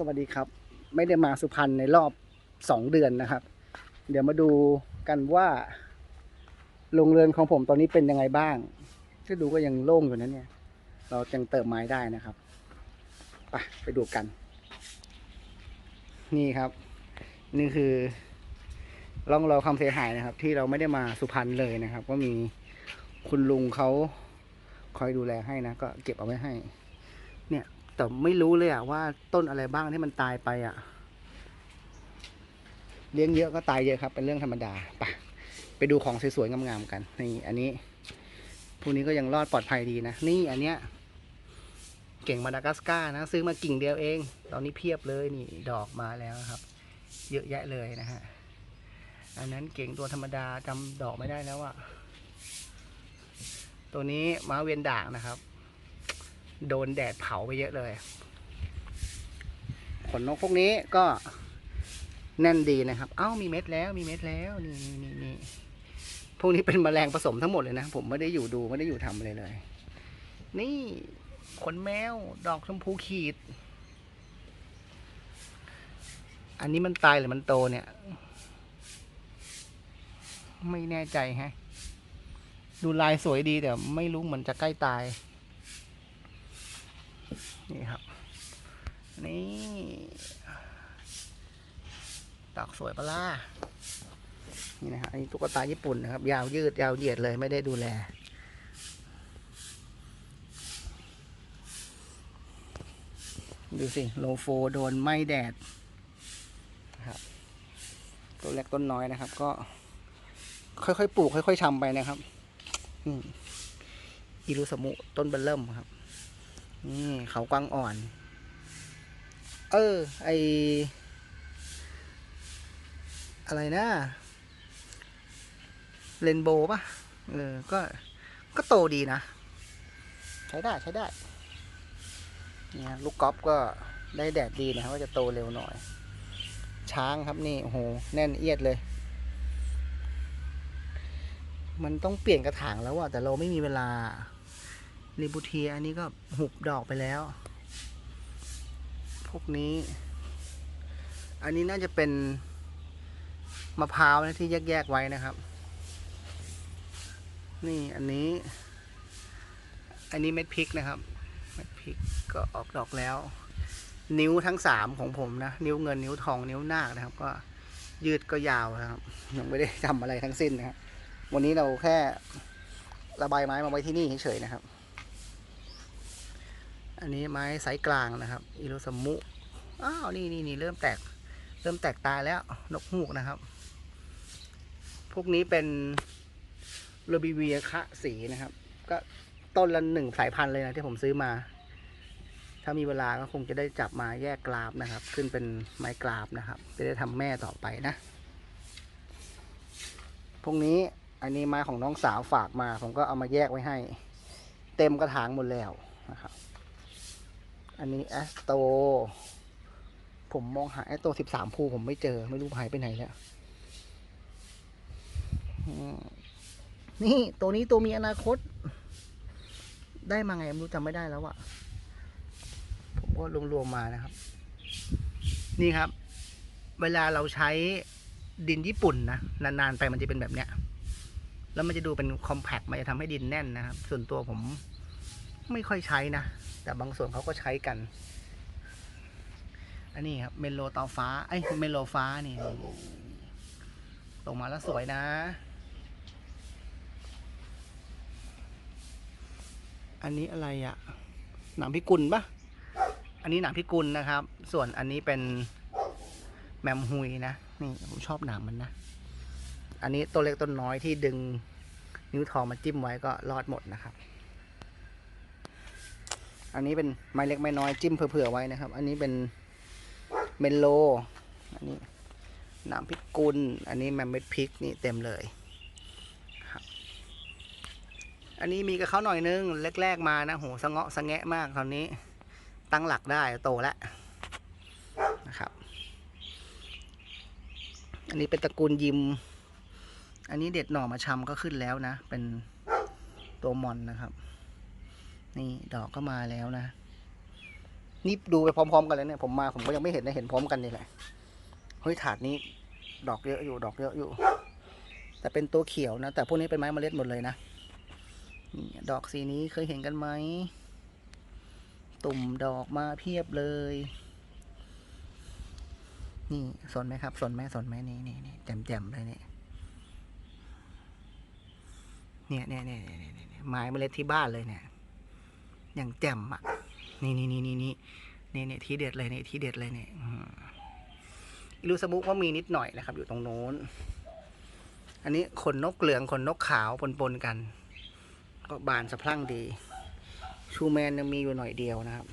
สวัสดีครับ ไม่ได้มาสุพรรณในรอบสองเดือนนะครับ เดี๋ยวมาดูกันว่าโรงเรือนของผมตอนนี้เป็นยังไงบ้างที่ดูก็ยังโล่งอยู่นะเนี่ย เรายังเติมไม้ได้นะครับไปไปดูกัน นี่ครับ นี่คือร่องรอยความเสียหายนะครับ ที่เราไม่ได้มาสุพรรณเลยนะครับ ก็มีคุณลุงเขาคอยดูแลให้นะ ก็เก็บเอาไว้ให้ แต่ไม่รู้เลยอะว่าต้นอะไรบ้างที่มันตายไปอะเลี้ยงเยอะก็ตายเยอะครับ เป็นเรื่องธรรมดาไปไปดูของสวยๆงามๆกันนี่อันนี้พวกนี้ก็ยังรอดปลอดภัยดีนะ นี่อันเนี้ยเก่งมาดากัสการ์นะ ซื้อมากิ่งเดียวเอง ตอนนี้เพียบเลยนี่ดอกมาแล้วครับ เยอะแยะเลยนะฮะอันนั้นเก่งตัวธรรมดาจำดอกไม่ได้แล้วอะตัวนี้ม้าเวียนด่างนะครับ โดนแดดเผาไปเยอะเลย ขนนกพวกนี้ก็แน่นดีนะครับ เอ้ามีเม็ดแล้วมีเม็ดแล้วนี่นี่นี่นี่พวกนี้เป็นแมลงผสมทั้งหมดเลยนะ ผมไม่ได้อยู่ดูไม่ได้อยู่ทำอะไรเลย นี่ขนแมวดอกชมพูขีด อันนี้มันตายหรือมันโตเนี่ย ไม่แน่ใจฮะ ดูลายสวยดีแต่ไม่รู้เหมือนจะใกล้ตาย นี่ครับ นี่ดอกสวยปะล่ะนี่นะฮะอันนี้ตุ๊กตาญี่ปุ่นนะครับ ยาวยืดยาวเหยียดเลยไม่ได้ดูแล ดูสิ โลโฟโดนไหม้แดดนะครับตัวเล็กต้นน้อยนะครับ ก็ ค่อยๆปลูกค่อยๆชำไปนะครับอิรุสมุต้นเบลเริ่มครับ นี่เขากวางอ่อน เออ ไออะไรนะเรนโบว์ป่ะ เออ ก็ ก็โตดีนะ ใช้ได้ใช้ได้ เนี่ยลูกกอล์ฟก็ได้แดดดีนะครับว่าจะโตเร็วหน่อย ช้างครับนี่ โอ้โห แน่นเอียดเลย มันต้องเปลี่ยนกระถางแล้วอะแต่เราไม่มีเวลา รีบูเทียอันนี้ก็หุบดอกไปแล้ว พวกนี้ อันนี้น่าจะเป็นมะพร้าวนะที่แยกๆไว้นะครับ นี่อันนี้ อันนี้เม็ดพริกนะครับเม็ดพริกก็ออกดอกแล้ว นิ้วทั้งสามของผมนะ นิ้วเงินนิ้วทองนิ้วนาคนะครับ ก็ยืดก็ยาวนะครับ ยังไม่ได้ทำอะไรทั้งสิ้นนะครับวันนี้เราแค่ระบายไม้มาไว้ที่นี่เฉยๆนะครับ อันนี้ไม้ไซส์กลางนะครับอิโรสมุอ้าวนี่นี่นี่เริ่มแตก เริ่มแตกตายแล้วนกฮูกนะครับ พวกนี้เป็นโรบิเวียคะสีนะครับ ก็ต้นละหนึ่งสายพันธุ์เลยนะที่ผมซื้อมา ถ้ามีเวลาก็คงจะได้จับมาแยกกราบนะครับ ขึ้นเป็นไม้กราบนะครับจะได้ทำแม่ต่อไปนะ พวกนี้อันนี้ไม้ของน้องสาวฝากมา ผมก็เอามาแยกไว้ให้ เต็มกระถางหมดแล้วนะครับ อันนี้แอสโต ผมมองหาแอสโตสิบสามภูผมไม่เจอ ไม่รู้หายไปไหนแล้ว นี่ ตัวนี้ตัวมีอนาคต ได้มาไงไม่รู้จำไม่ได้แล้วอะผมก็รวมๆมานะครับ นี่ครับ เวลาเราใช้ดินญี่ปุ่นนะนานๆไปมันจะเป็นแบบเนี้ย แล้วมันจะดูเป็นคอมแพคมันจะทำให้ดินแน่นนะครับ ส่วนตัวผมไม่ค่อยใช้นะ แต่บางส่วนเขาก็ใช้กัน อันนี้ครับเมนโลตอฟ้าไอ้ยเมนโลฟ้านี่ตกมาแล้วสวยนะอันนี้อะไรอะหนามพิกุลปะอันนี้หนามพิกุลนะครับ ส่วนอันนี้เป็นแมมฮุยนะ นี่ผมชอบหนามมันนะ อันนี้ตัวเล็กต้นน้อยที่ดึงนิ้วทองมาจิ้มไว้ก็รอดหมดนะครับ อันนี้เป็นไม้เล็กไม้น้อยจิ้มเผื่อๆไว้นะครับ อันนี้เป็นเมนโล อันนี้หนามพิกุล อันนี้แมมเม็ดพริกนี่เต็มเลยครับอันนี้มีกับเขาหน่อยนึงแรกๆมานะโหสะเงาะสะแงะมากตอนนี้ตั้งหลักได้โตแล้วนะครับ อันนี้เป็นตระกูลยิม อันนี้เด็ดหน่อมาชำก็ขึ้นแล้วนะ เป็นตัวมอนนะครับ นี่ดอกก็มาแล้วนะ นี่ดูไปพร้อมๆกันเลยเนี่ย ผมมาผมก็ยังไม่เห็นนะเห็นพร้อมกันนี่แหละ เฮ้ยถาดนี้ ดอกเยอะอยู่ ดอกเยอะอยู่ แต่เป็นตัวเขียวนะ แต่พวกนี้เป็นไม้เมล็ดหมดเลยนะนี่ดอกสีนี้เคยเห็นกันไหม ตุ่มดอกมาเพียบเลย นี่สนไหมครับ สนไหมสนไหมนี่นี่นี่แจ่มๆเลยนี่เนี่ยเนี่ยเนี่ยเนี่ยเนี่ยเนี่ยไม้เมล็ดที่บ้านเลยเนี่ย อย่างแจ่มอะ นี่นี่นี่นี่นี่นี่นี่ทีเด็ดเลยนี่ทีเด็ดเลยเนี่ยอิลูสมุกว่ามีนิดหน่อยนะครับ อยู่ตรงโน้น อันนี้ขนนกเหลืองขนนกขาวปนๆกัน ก็บานสะพรั่งดี ชูแมนยังมีอยู่หน่อยเดียวนะครับ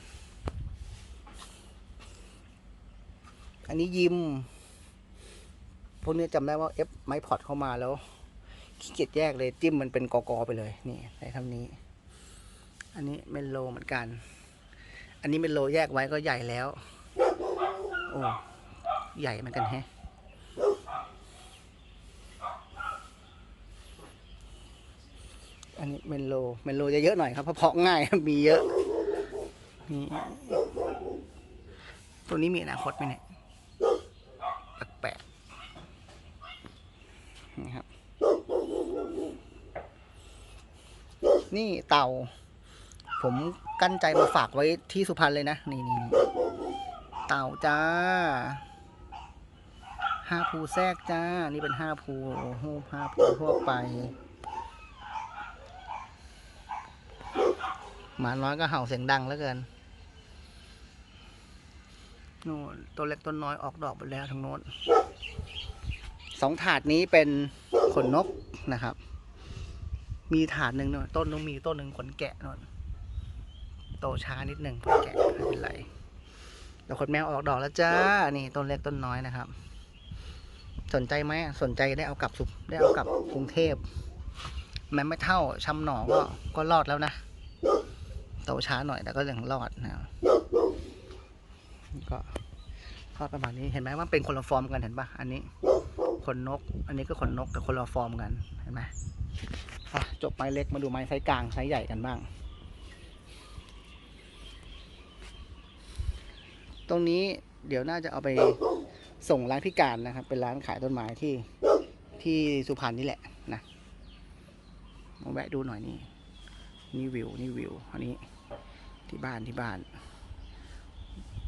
อันนี้ยิม พวกนี้จำได้ว่าเอฟไม้พอดเข้ามาแล้วขี้เกียจแยกเลยจิ้มมันเป็นกอกๆไปเลย นี่ใช้ทำนี้ อันนี้เมนโลเหมือนกัน อันนี้เมนโลแยกไว้ก็ใหญ่แล้ว โอ้ ใหญ่เหมือนกันแฮะอันนี้เมนโล เมนโลจะเยอะหน่อยครับ เพราะเพาะง่าย มีเยอะนี่ตัวนี้มีอนาคตไหมเนี่ยแปลกๆนี่ครับ นี่เต่า ผมกั้นใจมาฝากไว้ที่สุพรรณเลยนะ นี่นี่เต่าจ้าห้าภูแทรกจ้า นี่เป็นห้าภูโอ้โหห้าภูทั่วไปหมาน้อยก็เห่าเสียงดังเหลือเกินนู่นตัวเล็กตัวน้อยออกดอกไปแล้วทางโน้นสองถาดนี้เป็นขนนกนะครับ มีถาดหนึ่งต้นต้องมีต้นหนึ่งขนแกะนน ตช้านิดหนึ่งแกะไม่เป็นไรแล้วขนแมวออกดอกแล้วจ้า นี่ต้นเล็กต้นน้อยนะครับ สนใจไหมสนใจได้เอากลับสุได้เอากลับกรุงเทพแม้ไม่เท่าชำหนอก็ก็รอดแล้วนะ โตช้าหน่อยแต่ก็ยังรอดนะก็รอดประมาณนี้เห็นไหมว่าเป็นคนละฟอร์มกันเห็นปะอันนี้ขนนก อันนี้ก็ขนนกแต่คนละฟอร์มกันเห็นไหมจบไม้เล็กมาดูไม้ไซส์กลางไซส์ใหญ่กันบ้าง ตรงนี้เดี๋ยวน่าจะเอาไปส่งร้านพิการนะครับ เป็นร้านขายต้นไม้ที่ที่สุพรรณนี่แหละนะมาแวะดูหน่อยนี่นี่วิวนี่วิวอันนี้ที่บ้านที่บ้าน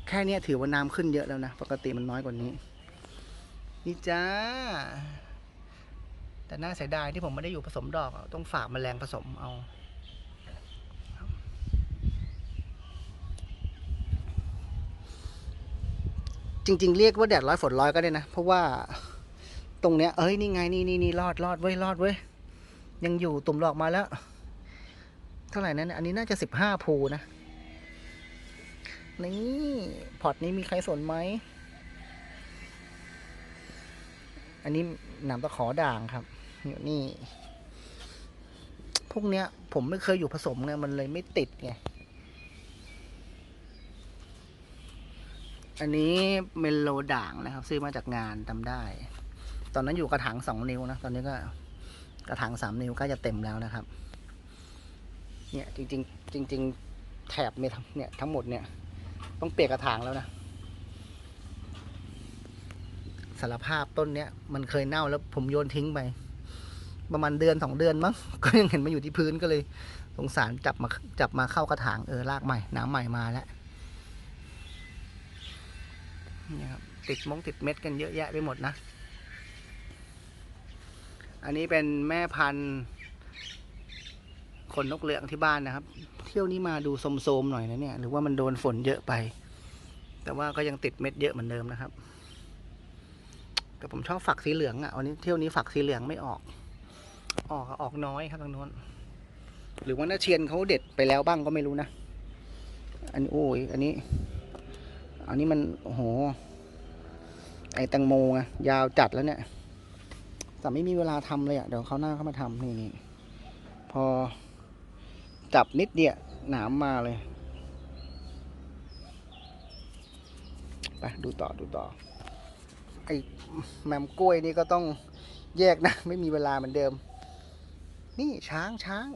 แค่เนี้ยถือว่าน้ำขึ้นเยอะแล้วนะ ปกติมันน้อยกว่านี้ นี่จ้า แต่น่าเสียดายที่ผมไม่ได้อยู่ผสมดอกต้องฝากแมลงผสมเอา จริง ๆ เรียกว่าแดดร้อยฝนร้อยก็ได้นะ เพราะว่าตรงเนี้ย เอ้ย นี่ไง นี่นี่นี่รอดรอดเว้ย รอดเว้ย ยังอยู่ตุ่มดอกมาแล้ว เท่าไหร่นั้น อันนี้น่าจะสิบห้าภูนะ นี่ พอร์ตนี้มีใครสนไหม อันนี้หนามตะขอด่างครับ อยู่นี่ พวกเนี้ย ผมไม่เคยอยู่ผสมไง มันเลยไม่ติดไง อันนี้เมลโลด่างนะครับ ซื้อมาจากงานจำได้ ตอนนั้นอยู่กระถางสองนิ้วนะ ตอนนี้ก็กระถางสามนิ้วกล้จะเต็มแล้วนะครับ เนี่ยจริงๆจริง ๆ แถบเนี่ยเนี่ยทั้งหมดเนี่ย ต้องเปลี่ยนกระถางแล้วนะสารภาพต้นเนี้ยมันเคยเน่าแล้วผมโยนทิ้งไป ประมาณเดือนสองเดือนมั้งก็ยังเห็นมันอยู่ที่พื้นก็เลยสงสารจับมาจับมาเข้ากระถางเออรากใหม่น้ำใหม่มาแล้ว นี่ครับติดมงติดเม็ดกันเยอะแยะไปหมดนะ อันนี้เป็นแม่พันธุ์ขนนกเหลืองที่บ้านนะครับ เที่ยวนี้มาดูโสมๆหน่อยนะเนี่ย หรือว่ามันโดนฝนเยอะไป แต่ว่าก็ยังติดเม็ดเยอะเหมือนเดิมนะครับแต่ผมชอบฝักสีเหลืองอะวันนี้เที่ยวนี้ฝักสีเหลืองไม่ออก ออกอะออกน้อยครับทางโน้น หรือว่าน้าเชียนเขาเด็ดไปแล้วบ้างก็ไม่รู้นะ อันนี้โอ้ยอันนี้ อันนี้มันโอ้โห ไอแตงโมไงยาวจัดแล้วเนี่ยแต่ไม่มีเวลาทำเลยอะเดี๋ยวเขาหน้าเข้ามาทำนี่นี่พอจับนิดเดียวหนามมาเลยไปดูต่อดูต่อไอแมมกล้วยนี่ก็ต้องแยกนะ ไม่มีเวลาเหมือนเดิม นี่ช้างช้าง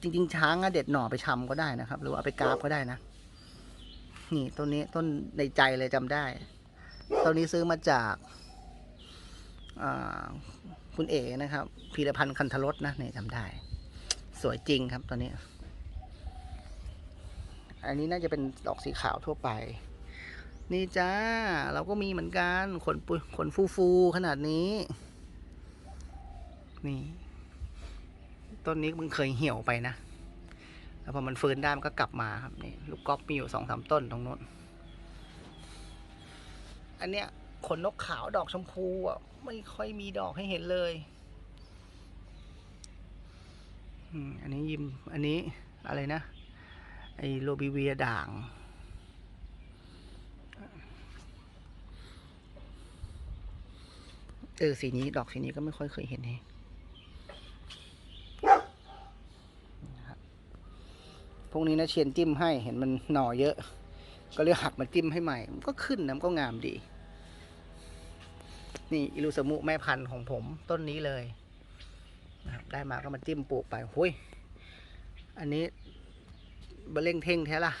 จริง ๆ ช้างอะเด็ดหน่อไปชำก็ได้นะครับ หรือว่าเอาไปกราบก็ได้นะ นี่ต้นนี้ต้นในใจเลยจำได้ต้นนี้ซื้อมาจากาคุณเอ๋นะครับพีรพันธ์คันธรสนะเนี่ยจำได้ สวยจริงครับตอนนี้ อันนี้น่าจะเป็นดอกสีขาวทั่วไป นี่จ้า เราก็มีเหมือนกันขนปุยขนฟูฟูขนาดนี้ นี่ต้นนี้มันเคยเหี่ยวไปนะ แล้วพอมันฟื้นได้มันก็กลับมาครับนี่ลูกก๊อกมีอยู่สองสามต้นตรงโน้น อันเนี้ยขนนกขาวดอกชมพูอะไม่ค่อยมีดอกให้เห็นเลยอันนี้ยิมอันนี้อะไรนะ ไอโรบิเวียด่าง เออสีนี้ดอกสีนี้ก็ไม่ค่อยเคยเห็นแฮะนะครับ พวกนี้นะเชียนจิ้มให้เห็นมันหน่อเยอะ ก็เลยหักมาจิ้มให้ใหม่ มันก็ขึ้นนะมันก็งามดี นี่อิลูสมุแม่พันธุ์ของผมต้นนี้เลยนะครับได้มาก็มาจิ้มปลูกไปหุยอันนี้บะเล่งเท่งแท้ล่ะ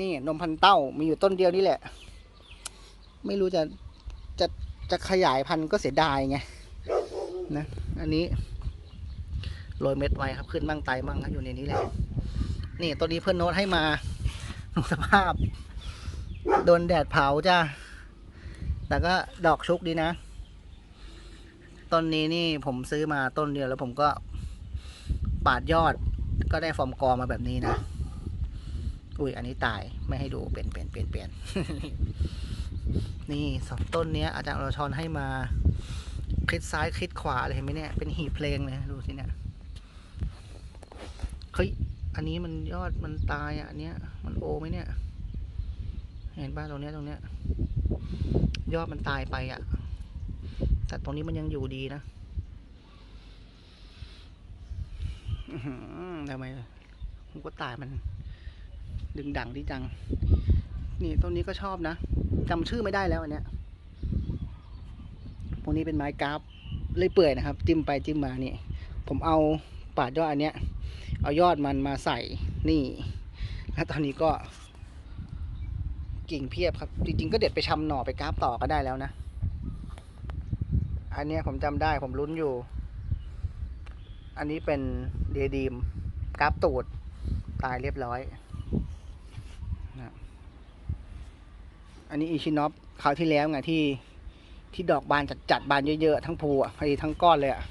นี่นมพันเต้ามีอยู่ต้นเดียวนี่แหละ ไม่รู้จะจะจะขยายพันธุ์ก็เสียดายไงนะ อันนี้ โรยเม็ดไว้ครับขึ้นบ้างไตบ้างครับอยู่ในนี้แหละนี่ตัวนี้เพื่อนโน้ตให้มาดูสภาพ โดนแดดเผาจ้าแต่ก็ดอกชุกดีนะ ต้นนี้นี่ผมซื้อมาต้นเดียวแล้วผมก็ปาดยอดก็ได้ฟอร์มกอมาแบบนี้นะ อุ้ยอันนี้ตายไม่ให้ดูเปลี่ยนเปลี่ยนเปลี่ยนเปลี่ยนนี่สองต้นเนี้ยอาจารย์อรชรให้มา คลิดซ้ายคลิดขวาเลยเห็นไหมเนี่ย เป็นหีบเพลงเลย ดูสิเนี่ย เฮ้ย อันนี้มันยอดมันตายอะอันเนี้ย มันโอไหมเนี่ย เห็นป่ะตรงเนี้ยตรงเนี้ย ยอดมันตายไปอะ แต่ตรงนี้มันยังอยู่ดีนะทำไมผมก็ตายมัน ดึงดังดีจัง นี่ต้นนี้ก็ชอบนะจำชื่อไม่ได้แล้วอันเนี้ยพวกนี้เป็นไม้กราฟเลยเปื่อยนะครับ จิ้มไปจิ้มมานี่ ผมเอาปาดยอดอันเนี้ย เอายอดมันมาใส่นี่แล้วตอนนี้ก็ กิ่งเพียบครับ จริง ๆ ก็เด็ดไปชำหน่อไปกราฟต่อก็ได้แล้วนะ อันนี้ผมจำได้ผมลุ้นอยู่ อันนี้เป็นเดดีมกราฟตูดตายเรียบร้อยนะอันนี้อิชินอฟคราวที่แล้วไงที่ที่ดอกบานจัดจัดบานเยอะๆทั้งภูอะไอ้ทั้งก้อนเลยอะ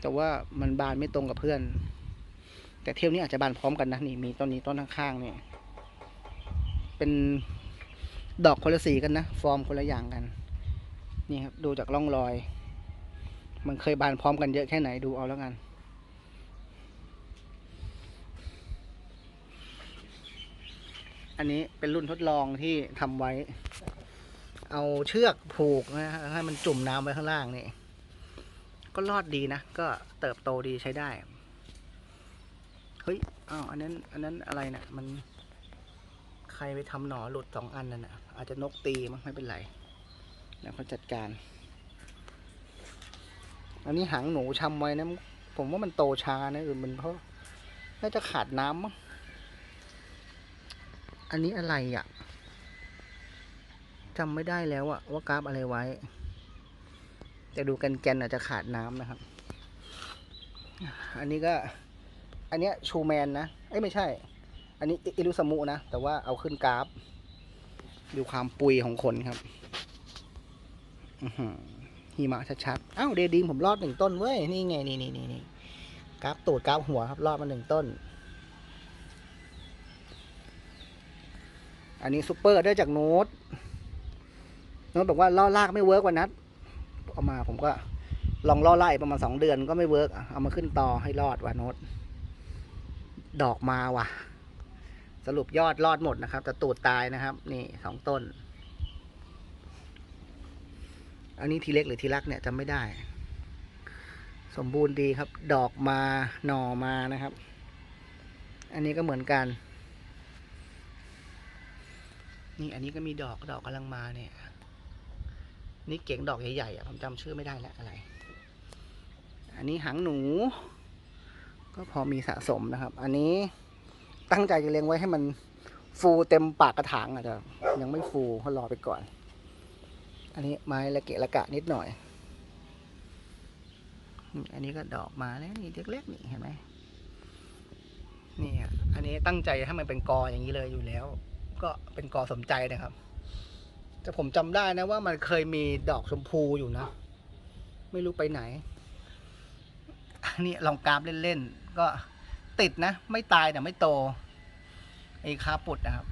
แต่ว่ามันบานไม่ตรงกับเพื่อน แต่เที่ยวนี้อาจจะบานพร้อมกันนะนี่มีต้นนี้ต้นข้างๆเนี่ยเป็นดอกคนละสีกันนะ ฟอร์มคนละอย่างกัน นี่ครับดูจากร่องรอย มันเคยบานพร้อมกันเยอะแค่ไหนดูเอาแล้วกัน อันนี้เป็นรุ่นทดลองที่ทำไว้ เอาเชือกผูกนะฮะให้มันจุ่มน้ำไว้ข้างล่างนี่ ก็รอดดีนะ ก็เติบโตดีใช้ได้ เฮ้ยอ้าวอันนั้นอันนั้นอะไรนะ่ะ มันใครไปทำหนอหลุดสองอันนั่นน่ะอาจจะนกตีมั้งไม่เป็นไร แล้วเขาจัดการ อันนี้หางหนูชำไว้นะ ผมว่ามันโตช้านะหรือมันเพราะน่าจะขาดน้ำมั้งอันนี้อะไรอะ่ะจำไม่ได้แล้วอะว่ากราฟอะไรไว้ แต่ดูกันแกนอาจจะขาดน้ำนะครับ อันนี้ก็ อันเนี้ยชูแมนนะเอ้ยไม่ใช่ อันนี้อิรุสมุนะ แต่ว่าเอาขึ้นกราฟ ดูความปุยของคนครับหิมะชัดๆอ้าวเดดีมผมรอดหนึ่งต้นเว้ย นี่ไง นี่นี่นี่นี่กราฟตูดกราฟหัวครับ รอดมาหนึ่งต้น อันนี้ซูเปอร์ได้จากโน้ตโน้ตบอกว่าล่อลากไม่เวิร์กวันนัดเอามาผมก็ลองล่อไล่ประมาณสองเดือนก็ไม่เวิร์กเอามาขึ้นต่อให้รอดว่ะโน้ต ดอกมาว่ะ สรุปยอดรอดหมดนะครับ แต่ตูดตายนะครับ นี่สองต้น อันนี้ทีเล็กหรือทีรักเนี่ยจำไม่ได้ สมบูรณ์ดีครับ ดอกมาหน่อมานะครับ อันนี้ก็เหมือนกัน นี่อันนี้ก็มีดอกดอกกำลังมาเนี่ย นี่เก๋งดอกใหญ่ๆอะผมจำชื่อไม่ได้แล้วอะไร อันนี้หางหนู ก็พอมีสะสมนะครับ อันนี้ตั้งใจจะเลี้ยงไว้ให้มันฟูเต็มปากกระถางอะแต่ยังไม่ฟูเขารอไปก่อน อันนี้ไม้ละเกะละกะนิดหน่อย อันนี้ก็ดอกมาแล้วนี่เล็กๆนี่เห็นไหมนี่อันนี้ตั้งใจให้มันเป็นกออย่างนี้เลยอยู่แล้ว ก็เป็นกอสมใจนะครับ แต่ผมจำได้นะว่ามันเคยมีดอกชมพูอยู่นะ ไม่รู้ไปไหน อันนี้ลองกราฟเล่นๆ ก็ติดนะ ไม่ตายแต่ไม่โตไอ้คาปุดนะครับ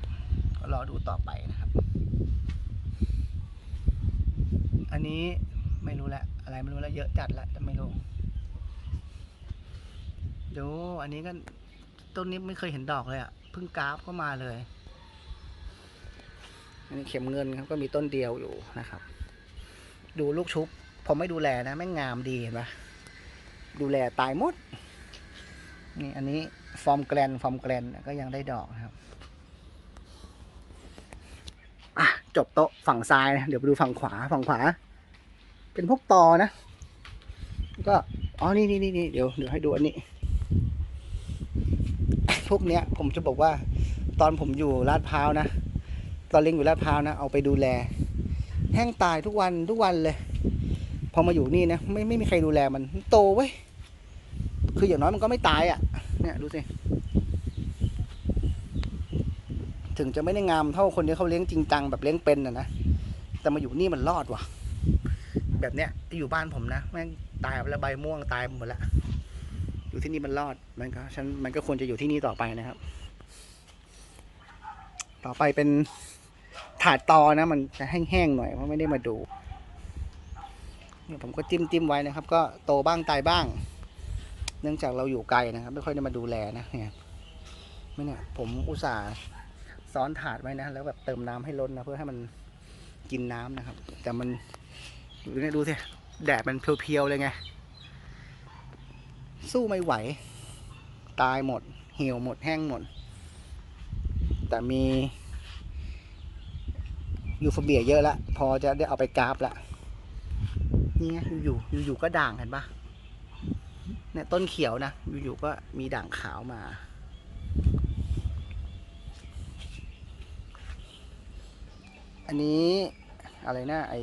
ก็รอดูต่อไปนะครับ อันนี้ไม่รู้แหละอะไรไม่รู้แล้เยอะจัดล้วแต่ไม่รู้ดูอันนี้ก็ต้นนี้ไม่เคยเห็นดอกเลยอะ่ะเพิ่งกราฟเข้ามาเลย อันนี้เข็มเงินครับก็มีต้นเดียวอยู่นะครับ ดูลูกชุบผมไม่ดูแลนะแม่งงามดีเห็นปะดูแลตายหมด นี่อันนี้ฟอร์มแกรนฟอร์มแกรนก็ยังได้ดอกนะครับอะจบโต๊ะฝั่งซ้ายนะเดี๋ยวไปดูฝั่งขวาฝั่งขวา เป็นพวกตอนะ ก็อ๋อนี่นี่นี่นเดี๋ยวเดี๋ยวให้ดูอันนี้ พวกเนี้ย ผมจะบอกว่า ตอนผมอยู่ลาดพร้าวนะตอนเลี้ยงอยู่ลาดพร้าวนะเอาไปดูแล แห้งตายทุกวันทุกวันเลย พอมาอยู่นี่นะไม่ไม่มีใครดูแลมันมันโตเว้ย คืออย่างน้อยมันก็ไม่ตายอะ่ะ เนี่ยดูสิ ถึงจะไม่ได้งามเท่าคนที่เขาเลี้ยงจริงจังแบบเลี้ยงเป็นนะนะ แต่มาอยู่นี่มันรอดว่ะ แบบเนี้ยอยู่บ้านผมนะแม่งตายไปแล้วใบม่วงตายหมดละ อยู่ที่นี่มันรอด มันก็ฉันมันก็ควรจะอยู่ที่นี่ต่อไปนะครับ ต่อไปเป็นถาดตอนะ มันจะแห้งๆหน่อยเพราะไม่ได้มาดูเนี่ยผมก็จิ้มจิ้มๆไว้นะครับ ก็โตบ้างตายบ้าง เนื่องจากเราอยู่ไกลนะครับ ไม่ค่อยได้มาดูแลนะเนี่ยไม่เนี่ย ผมอุตส่าห์ซ้อนถาดไว้นะ แล้วแบบเติมน้ำให้ล้นนะเพื่อให้มันกินน้ำนะครับ แต่มันดูเนี่ยดูสิแดดมันเพียวๆเลยไง สู้ไม่ไหว ตายหมด เหี่ยวหมดแห้งหมด แต่มียูฟเบียเยอะละ พอจะได้เอาไปกราฟละนี่ไงอยู่ๆอยู่ๆก็ด่างเห็นปะ เนี่ยต้นเขียวนะ อยู่ๆก็มีด่างขาวมา อันนี้อะไรนะไอ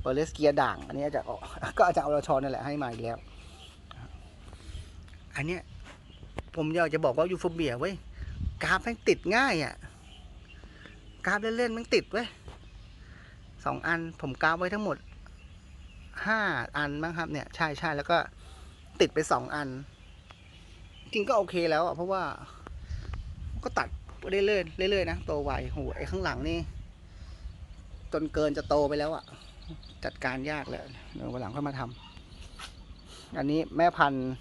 เปอร์เลสเกียด่าง อันนี้อาจจะออกก็อาจจะเอาราชอนนั่นแหละให้มาอีกแล้ว อันเนี้ยผมอยากจะบอกว่ายูโฟเบียเว้ยกราฟแม่งติดง่ายอะ่ะกราฟเล่นๆแม่งติดเว้ยสองอันผมกราฟไว้ทั้งหมด ห้าอันมั้งครับเนี่ยใช่ใช่แล้วก็ติดไปสองอัน จริงก็โอเคแล้วอะเพราะว่าก็ตัดเรื่อยๆเรื่อยๆนะโตไวโหไอ้ข้างหลังนี่ จนเกินจะโตไปแล้วอะ จัดการยากแล้วเดี๋ยววันหลังค่อยมาทำอันนี้แม่พันธุ์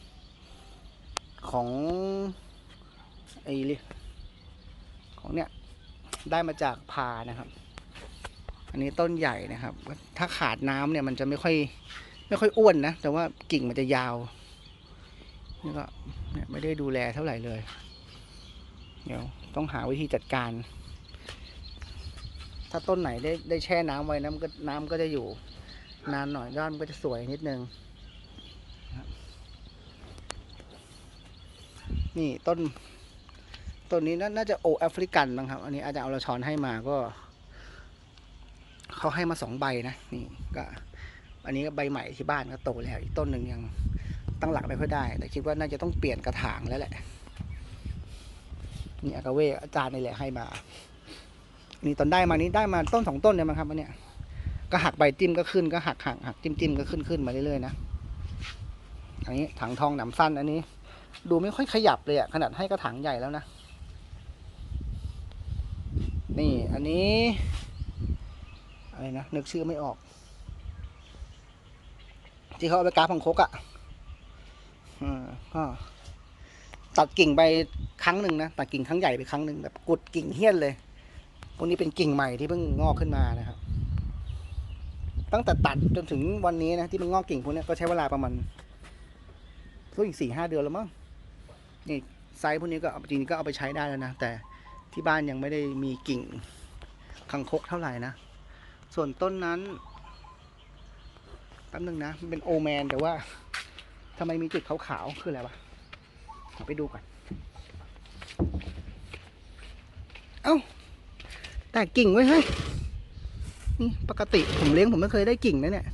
ของไอ้ของเนี่ยได้มาจากพานะครับ อันนี้ต้นใหญ่นะครับ ถ้าขาดน้ำเนี่ยมันจะไม่ค่อยไม่ค่อยอ้วนนะ แต่ว่ากิ่งมันจะยาว นี่ก็เนี่ยไม่ได้ดูแลเท่าไหร่เลย เดี๋ยวต้องหาวิธีจัดการ ถ้าต้นไหนได้ได้แช่น้ำไว้น้ำก็น้ำก็จะอยู่ นานหน่อยยอดมันก็จะสวยนิดนึง นี่ต้นต้นนี้น่าจะโอแอฟริกันบ้างครับ อันนี้อาจจะเอาละชอนให้มาก็ เขาให้มาสองใบนะนี่ก็อันนี้ก็ใบใหม่ที่บ้านก็โตแล้ว อีกต้นหนึ่งยังตั้งหลักไม่ค่อยได้ แต่คิดว่าน่าจะต้องเปลี่ยนกระถางแล้วแหละนี่อากาเวอาจารย์นี่แหละให้มา นี่ตอนได้มานี้ได้มาต้นสองต้นเนี่ยมั้งครับอันเนี้ยก็หักใบจิ้มก็ขึ้นก็หักหักหักจิ้มจิ้มก็ขึ้นขึ้นมาเรื่อยๆนะอันนี้ถังทองหนำสั้นอันนี้ ดูไม่ค่อยขยับเลยอะขนาดให้กระถางใหญ่แล้วนะนี่อันนี้ อะไรนะนึกชื่อไม่ออก ที่เขาเอาไปกาฟของคกอะอ่าก็ตัดกิ่งไปครั้งหนึ่งนะตัดกิ่งครั้งใหญ่ไปครั้งหนึ่งแบบกุดกิ่งเฮี้ยนเลยพวกนี้เป็นกิ่งใหม่ที่เพิ่งงอกขึ้นมานะครับ ตั้งแต่ตัดจนถึงวันนี้นะที่มันงอกกิ่งพวกนี้ก็ใช้เวลาประมาณก็อีกสี่ห้าเดือนแล้วมั้งนี่ไซส์พวกนี้ก็จริงก็เอาไปใช้ได้แล้วนะแต่ที่บ้านยังไม่ได้มีกิ่งคังคกเท่าไหร่นะ ส่วนต้นนั้นป๊บนึงนะเป็นโอแมนแต่ว่าทำไมมีจุดขาวๆคืออะไรวะเอาไปดูก่อน เอ้าแต่กิ่งไว้เฮ้ยนี่ปกติผมเลี้ยงผมไม่เคยได้กิ่งนะเนี่ย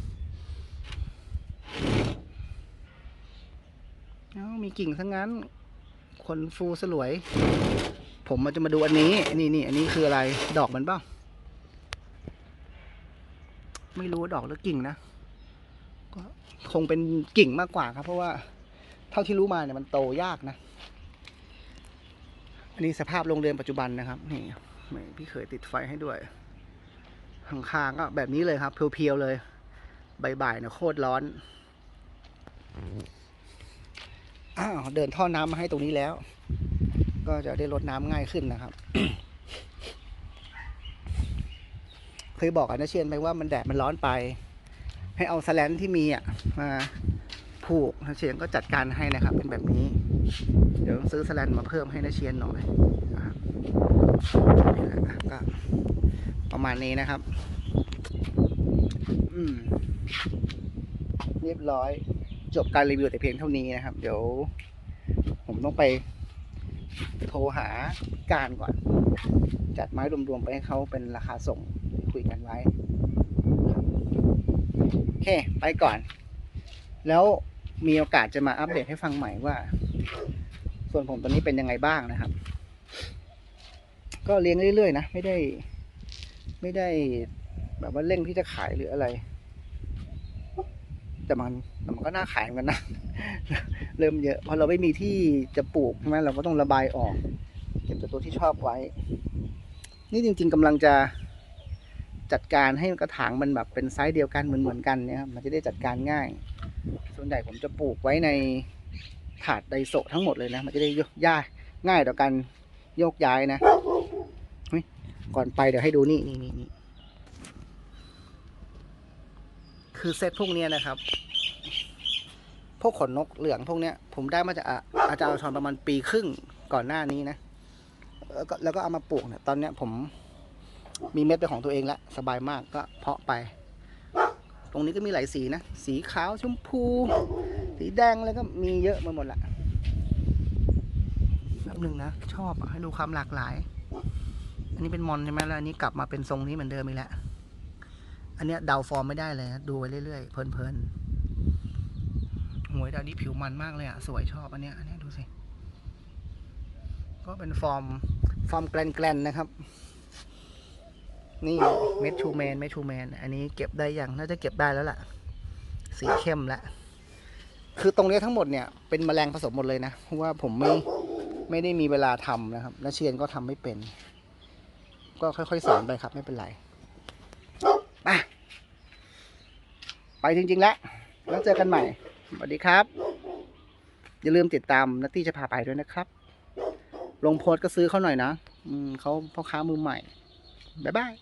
เอ้ามีกิ่งทั้งนั้น คนฟูสลวย ผมมันจะมาดูอันนี้ นี่นี่อันนี้คืออะไร ดอกมันเปล่า ไม่รู้ดอกหรือกิ่งนะ ก็คงเป็นกิ่งมากกว่าครับ เพราะว่าเท่าที่รู้มาเนี่ยมันโตยากนะ อันนี้สภาพโรงเรือนปัจจุบันนะครับ นี่พี่เคยติดไฟให้ด้วยข้างๆก็แบบนี้เลยครับ เพียวๆเลยบ่ายๆเนี่ยโคตรร้อนอ้าวเดินท่อน้ำมาให้ตรงนี้แล้ว ก็จะได้ลดน้ำง่ายขึ้นนะครับ เคยบอกกับนาเชียนไปว่ามันแดดมันร้อนไป ให้เอาสแลนที่มีอะมาผูกนาเชียนก็จัดการให้นะครับ เป็นแบบนี้ เดี๋ยวซื้อสแลนมาเพิ่มให้นาเชียนหน่อยนะครับก็ประมาณนี้นะครับ อืมเรียบร้อยจบการรีวิวแต่เพียงเท่านี้นะครับ เดี๋ยวผมต้องไปโทรหาการก่อน จัดไม้รวมๆไปให้เขาเป็นราคาส่ง คุยกันไว้ครับโอเค ไปก่อน แล้วมีโอกาสจะมาอัปเดตให้ฟังใหม่ว่า ส่วนผมตอนนี้เป็นยังไงบ้างนะครับ ก็เลี้ยงเรื่อยๆนะ ไม่ได้ ไม่ได้แบบว่าเร่งที่จะขายหรืออะไร แต่มันแต่มันก็น่าขายเหมือนกันนะ เริ่มเยอะเพราะเราไม่มีที่จะปลูกใช่ไหมเราก็ต้องระบายออก เก็บแต่ตัวที่ชอบไว้ นี่จริง ๆกำลังจะ จัดการให้กระถางมันแบบเป็นไซส์เดียวกันเหมือนเหมือนๆกันเนี่ยครับมันจะได้จัดการง่าย ส่วนใหญ่ผมจะปลูกไว้ในถาดไดโซทั้งหมดเลยนะ มันจะได้ยกย่ายง่ายต่อการโยกย้ายนะเฮ้ยก่อนไปเดี๋ยวให้ดูนี่นี่นี่นี่คือเซตพวกนี้นะครับ พวกขนนกเหลืองพวกเนี้ย ผมได้มาจากอาจารย์ชอชรประมาณปีครึ่งก่อนหน้านี้นะแล้วก็แล้วก็เอามาปลูกเนี่ยตอนเนี้ยผม มีเม็ดเป็นของตัวเองแล้วสบายมากก็เพาะไป ตรงนี้ก็มีหลายสีนะ สีขาวชมพู สีแดงอะไรก็มีเยอะมาหมดละแป๊บหนึ่งนะ ชอบให้ดูความหลากหลาย อันนี้เป็นมอนใช่ไหมแล้วอันนี้กลับมาเป็นทรงนี้เหมือนเดิมอีกแล้วอันเนี้ยเดาฟอร์มไม่ได้เลยนะดูไปเรื่อยๆเพลินๆหวยดาวนี้ผิวมันมากเลยอะสวยชอบอันเนี้ยอันเนี้ยดูสิก็เป็นฟอร์มฟอร์มแกลนๆนะครับ นี่เมทูแมนเมทูแมน อันนี้เก็บได้ยังน่าจะเก็บได้แล้วล่ะ สีเข้มล้วคือตรงนี้ทั้งหมดเนี่ยเป็นแมลงผสมหมดเลยนะเพราะว่าผมไม่ไม่ได้มีเวลาทำนะครับนักเชียนก็ทำไม่เป็น ก็ค่อยๆสอนไปครับ ไม่เป็นไรไปไปจริงๆแล้วแล้วเจอกันใหม่สวัสดีครับ อย่าลืมติดตามนัตตี้จะพาไปด้วยนะครับ ลงโพสก็ซื้อเขาหน่อยนะอืมเขาพ่อค้ามือใหม่บ๊ายบาย